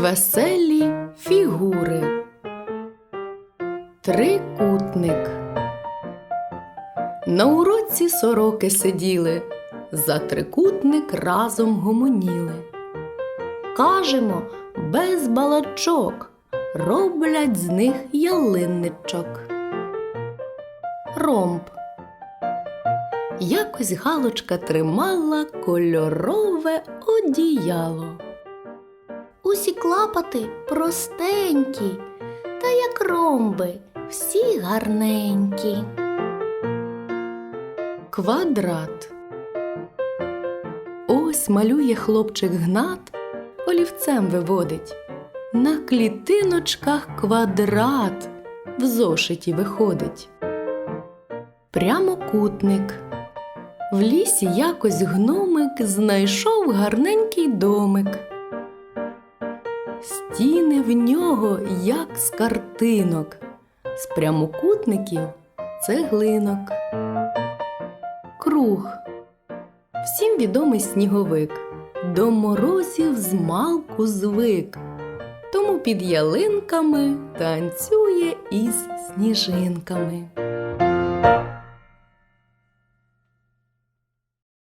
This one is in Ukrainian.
Веселі фігури. Трикутник. На уроці сороки сиділи, за трикутник разом гомоніли. Кажемо, без балачок роблять з них ялинничок. Ромб. Якось галочка тримала кольорове одіяло. Усі клапати простенькі, та як ромби, всі гарненькі. Квадрат. Ось малює хлопчик гнат, олівцем виводить. На клітиночках квадрат в зошиті виходить. Прямокутник. В лісі якось гномик знайшов гарненький домик. Стіни в нього, як з картинок, з прямокутників цеглинок. Круг. Всім відомий сніговик. До морозів змалку звик. Тому під ялинками танцює із сніжинками.